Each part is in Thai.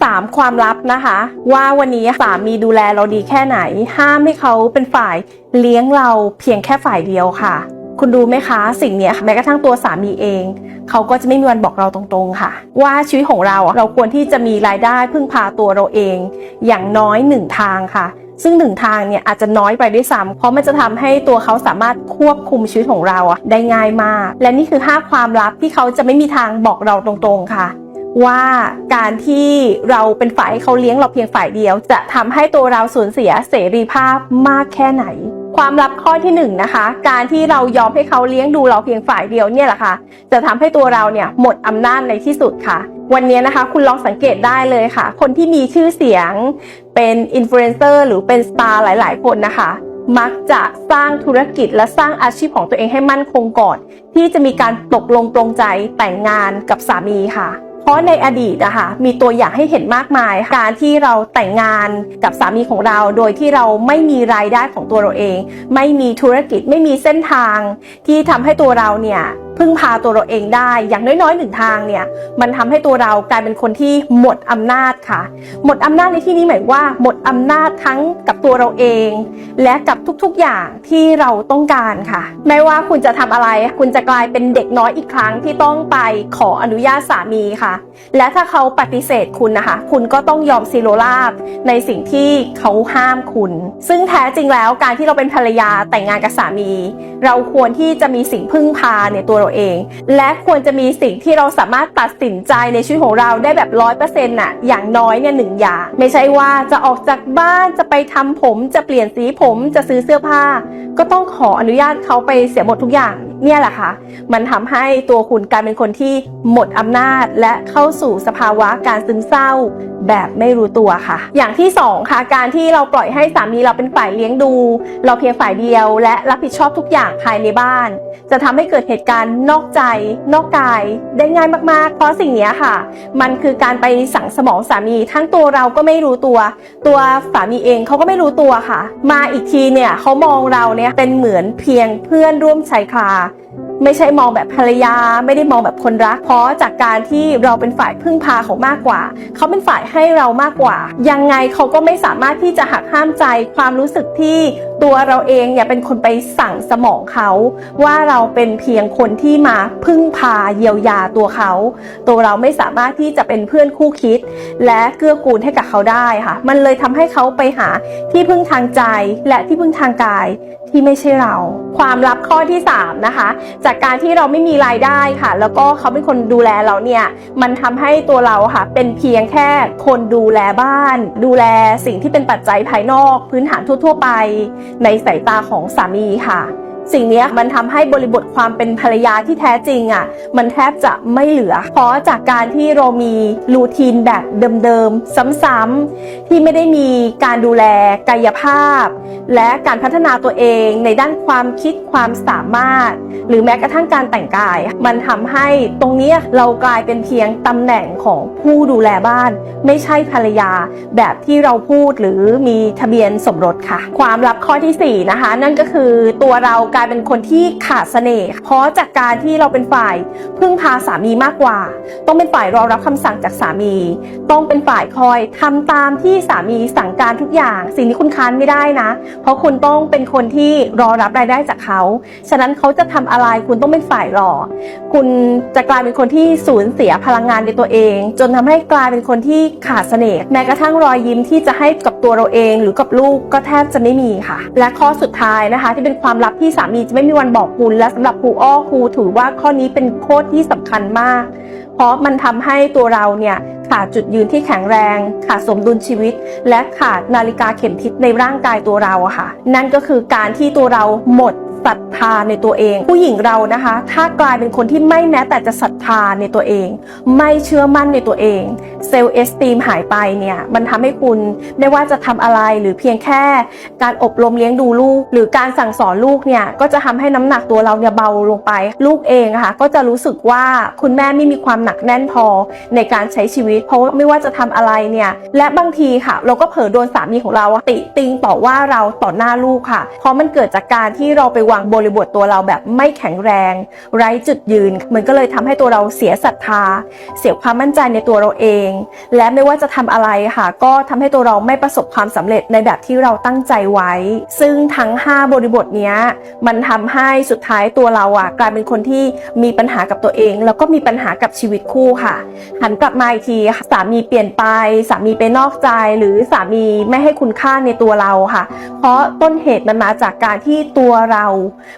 3 ความลับนะคะ ว่าวันนี้สามีดูแลเราดีแค่ไหน ห้ามให้เขาเป็นฝ่ายเลี้ยงเราเพียงแค่ฝ่ายเดียวค่ะ คุณรู้ไหมคะสิ่งนี้แม้กระทั่งตัวสามีเอง เขาก็จะไม่มีวันบอกเราตรงๆค่ะ ว่าชีวิตของเราเราควรที่จะมีรายได้พึ่งพาตัวเราเอง อย่างน้อยหนึ่งทางค่ะ ซึ่งหนึ่งทางเนี่ยอาจจะน้อยไปด้วยซ้ำเพราะมันจะทำให้ตัวเขาสามารถควบคุมชีวิตของเราได้ง่ายมาก และนี่คือ 5 ความลับที่เขาจะไม่มีทางบอกเราตรงๆค่ะ ว่าการที่เราเป็นฝ่ายเขาเลี้ยงเราเพียงฝ่ายเดียว จะทำให้ตัวเราสูญเสียเสรีภาพมากแค่ไหน ความลับข้อที่หนึ่งนะคะ การที่เรายอมให้เขาเลี้ยงดูเราเพียงฝ่ายเดียวเนี่ยแหละค่ะ จะทำให้ตัวเราเนี่ยหมดอำนาจในที่สุดค่ะ วันนี้นะคะคุณลองสังเกตได้เลยค่ะ คนที่มีชื่อเสียง เป็นอินฟลูเอนเซอร์หรือเป็นสตาร์หลาย ๆ คนนะคะมักจะสร้างธุรกิจและสร้างอาชีพของตัวเองให้มั่นคงก่อน ที่จะมีการตกลงปรงใจแต่งงานกับสามีค่ะ เพราะในอดีตอะค่ะมีตัวอย่างให้เห็นมากมาย การที่เราแต่งงานกับสามีของเรา โดยที่เราไม่มีรายได้ของตัวเราเอง ไม่มีธุรกิจไม่มีเส้นทางที่ทำให้ตัวเราเนี่ย พึ่งพาตัวเราเองได้ อย่างน้อยๆหนึ่งทางเนี่ย มันทำให้ตัวเรากลายเป็นคนที่หมดอำนาจค่ะ หมดอำนาจในที่นี้หมายว่า หมดอำนาจทั้งกับตัวเราเอง และกับทุกๆอย่างที่เราต้องการค่ะ ไม่ว่าคุณจะทำอะไร คุณจะกลายเป็นเด็กน้อยอีกครั้งที่ต้องไปขออนุญาตสามีค่ะ และถ้าเขาปฏิเสธคุณนะคะ คุณก็ต้องยอมซีโรราบในสิ่งที่เขาห้ามคุณ ซึ่งแท้จริงแล้วการที่เราเป็นภรรยาแต่งงานกับสามี เราควรที่จะมีสิ่งพึ่งพาในตัวเราเอง และควรจะมีสิ่งที่เราสามารถตัดสินใจในชีวิตของเราได้แบบร้อยเปอร์เซ็นต์น่ะอย่างน้อยเนี่ยหนึ่งอย่าง ไม่ใช่ว่าจะออกจากบ้านจะไปทำผมจะเปลี่ยนสีผมจะซื้อเสื้อผ้า ก็ต้องขออนุญาตเขาไปเสียหมดทุกอย่างเนี่ยแหละค่ะ มันทำให้ตัวคุณกลายเป็นคนที่หมดอำนาจ และเข้าสู่สภาวะการซึมเศร้า แบบไม่รู้ตัวค่ะ อย่างที่สองค่ะ การที่เราปล่อยให้สามีเราเป็นฝ่ายเลี้ยงดู เราเพียงฝ่ายเดียว และรับผิดชอบทุกอย่างภายในบ้าน จะทำให้เกิดเหตุการณ์นอกใจ นอกกายได้ง่ายมากๆ เพราะสิ่งนี้ค่ะ มันคือการไปสั่งสมองสามี ทั้งตัวเราก็ไม่รู้ตัว ตัวสามีเองเขาก็ไม่รู้ตัวค่ะ มาอีกทีเนี่ยเขามองเราเนี่ยเป็นเหมือนเพียงเพื่อนร่วมชายคา ไม่ใช่มองแบบภรรยา ไม่ได้มองแบบคนรัก เพราะจากการที่เราเป็นฝ่ายพึ่งพาเขามากกว่า เขาเป็นฝ่ายให้เรามากกว่า ยังไงเขาก็ไม่สามารถที่จะหักห้ามใจความรู้สึกที่ ตัวเราเองอย่าเป็นคนไปสั่งสมองเขาว่าเราเป็นเพียงคนที่มาพึ่งพาเยียวยาตัวเขา ตัวเราไม่สามารถที่จะเป็นเพื่อนคู่คิด และเกื้อกูลให้กับเขาได้ค่ะ มันเลยทำให้เขาไปหาที่พึ่งทางใจและที่พึ่งทางกายที่ไม่ใช่เรา ความลับข้อที่ 3 นะคะ จากการที่เราไม่มีรายได้ค่ะ แล้วก็เขาเป็นคนดูแลเราเนี่ยมันทำให้ตัวเราค่ะเป็นเพียงแค่คนดูแลบ้าน ดูแลสิ่งที่เป็นปัจจัยภายนอก พื้นฐานทั่ว ๆ ไปในสายตาของสามีค่ะ สิ่งนี้มันทำให้บริบทความเป็นภรรยาที่แท้จริงอะ มันแทบจะไม่เหลือ เพราะจากการที่เรามีรูทีนแบบเดิมๆ ซ้ำๆที่ไม่ได้มีการดูแลกายภาพ และการพัฒนาตัวเองในด้านความคิดความสามารถ หรือแม้กระทั่งการแต่งกาย มันทำให้ตรงนี้เรากลายเป็นเพียงตำแหน่งของผู้ดูแลบ้าน ไม่ใช่ภรรยาแบบที่เราพูดหรือมีทะเบียนสมรสค่ะ ความลับข้อทีสี่4 นะคะ นั่นก็คือตัวเรากลายเป็นคนที่ขาดเสน่ห์เพราะจากการที่เราเป็นฝ่ายพึ่งพาสามีมากกว่า ต้องเป็นฝ่ายรอรับคำสั่งจากสามี ต้องเป็นฝ่ายคอยทำตามที่สามีสั่งการทุกอย่าง สิ่งนี้คุณค้านไม่ได้นะ เพราะคุณต้องเป็นคนที่รอรับรายได้จากเขา ฉะนั้นเขาจะทำอะไรคุณต้องเป็นฝ่ายรอ คุณจะกลายเป็นคนที่สูญเสียพลังงานในตัวเอง จนทำให้กลายเป็นคนที่ขาดเสน่ห์แม้กระทั่งรอยยิ้มที่จะให้กับ ตัวเราเองหรือกับลูกก็แทบจะไม่มีค่ะ และข้อสุดท้ายนะคะ ที่เป็นความลับที่สามีจะไม่มีวันบอกคุณและสำหรับครูอ้อครูถือว่าข้อนี้เป็นโคตรที่สำคัญมาก เพราะมันทำให้ตัวเราเนี่ยขาดจุดยืนที่แข็งแรง ขาดสมดุลชีวิต และขาดนาฬิกาเข็มทิศในร่างกายตัวเราอะค่ะ นั่นก็คือการที่ตัวเราหมดศรัทธาในตัวเอง ผู้หญิงเรานะคะ ถ้ากลายเป็นคนที่ไม่แม้แต่จะศรัทธาในตัวเอง ไม่เชื่อมั่นในตัวเอง เซลล์เอสตีมหายไปเนี่ยมันทำให้คุณไม่ว่าจะทำอะไรหรือเพียงแค่การอบรมเลี้ยงดูลูก หรือการสั่งสอนลูกเนี่ยก็จะทำให้น้ำหนักตัวเราเนี่ยเบาลงไป ลูกเองค่ะก็จะรู้สึกว่าคุณแม่ไม่มีความหนักแน่นพอในการใช้ชีวิต เพราะว่าไม่ว่าจะทำอะไรเนี่ยและบางทีค่ะ เราก็เผลอโดนสามีของเราติติงต่อว่าเราต่อหน้าลูกค่ะ เพราะมันเกิดจากการที่เราไปวางบริบทตัวเราแบบไม่แข็งแรง ไร้จุดยืน มันก็เลยทำให้ตัวเราเสียศรัทธา เสียความมั่นใจในตัวเราเองและไม่ว่าจะทำอะไรค่ะ ก็ทำให้ตัวเราไม่ประสบความสำเร็จในแบบที่เราตั้งใจไว้ ซึ่งทั้ง 5 บริบทนี้มันทำให้สุดท้ายตัวเราอะกลายเป็นคนที่มีปัญหากับตัวเอง แล้วก็มีปัญหากับชีวิตคู่ค่ะ หันกลับมาอีกทีสามีเปลี่ยนไปสามีไปนอกใจหรือสามีไม่ให้คุณค่าในตัวเราค่ะ เพราะต้นเหตุมันมาจากการที่ตัวเรา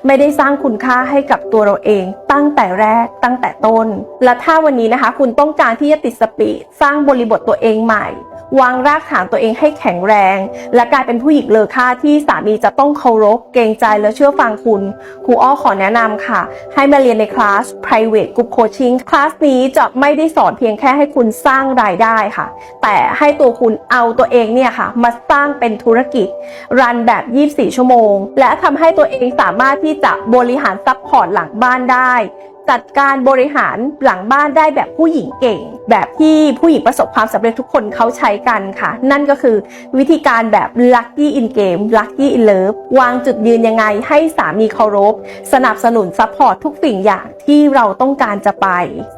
ไม่ได้สร้างคุณค่าให้กับตัวเราเอง ตั้งแต่แรกตั้งแต่ต้น และถ้าวันนี้นะคะ คุณต้องการที่จะติดสปีดสร้างางบริบทตัวเองใหม่ วางรากฐานตัวเองให้แข็งแรง และกลายเป็นผู้หญิงเลอค่าที่สามีจะต้องเคารพ เกรงใจและเชื่อฟังคุณ ครูอ้อขอแนะนำค่ะ ให้มาเรียนในคลาส private group coaching คลาสนี้จะไม่ได้สอนเพียงแค่ให้คุณสร้างรายได้ค่ะ แต่ให้ตัวคุณเอาตัวเองเนี่ยค่ะ มาสร้างเป็นธุรกิจ รันแบบ 24 ชั่วโมง และทำให้ตัวเองสามารถที่จะบริหารซัพพอร์ตหลังบ้านได้ จัดการบริหารหลังบ้านได้แบบผู้หญิงเก่ง แบบที่ผู้หญิงประสบความสำเร็จทุกคนเขาใช้กันค่ะ นั่นก็คือวิธีการแบบ lucky in game lucky in love วางจุดยืนยังไงให้สามีเคารพ สนับสนุนซัพพอร์ตทุกสิ่งอย่างที่เราต้องการจะไป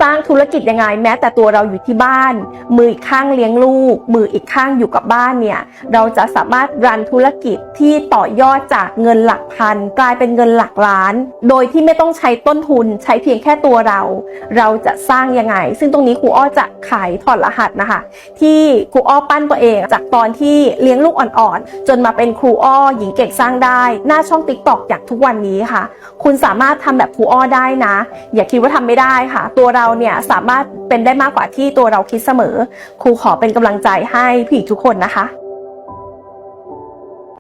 สร้างธุรกิจยังไงแม้แต่ตัวเราอยู่ที่บ้าน มืออีกข้างเลี้ยงลูก มืออีกข้างอยู่กับบ้านเนี่ยเราจะสามารถรันธุรกิจที่ต่อยอดจากเงินหลักพัน กลายเป็นเงินหลักล้าน โดยที่ไม่ต้องใช้ต้นทุนใช้เพียงแค่ตัวเรา เราจะสร้างยังไง ซึ่งตรงนี้ครูอ้อจะขายถอดรหัสนะคะ ที่ครูอ้อปั้นตัวเองจากตอนที่เลี้ยงลูกอ่อนๆ จนมาเป็นครูอ้อหญิงเก่งสร้างได้ หน้าช่องติ๊กตอกอย่างทุกวันนี้ค่ะ คุณสามารถทำแบบครูอ้อได้นะ อย่าคิดว่าทำไม่ได้ค่ะ ตัวเราเนี่ยสามารถเป็นได้มากกว่าที่ตัวเราคิดเสมอ ครูขอเป็นกำลังใจให้ผู้หญิงทุกคนนะคะ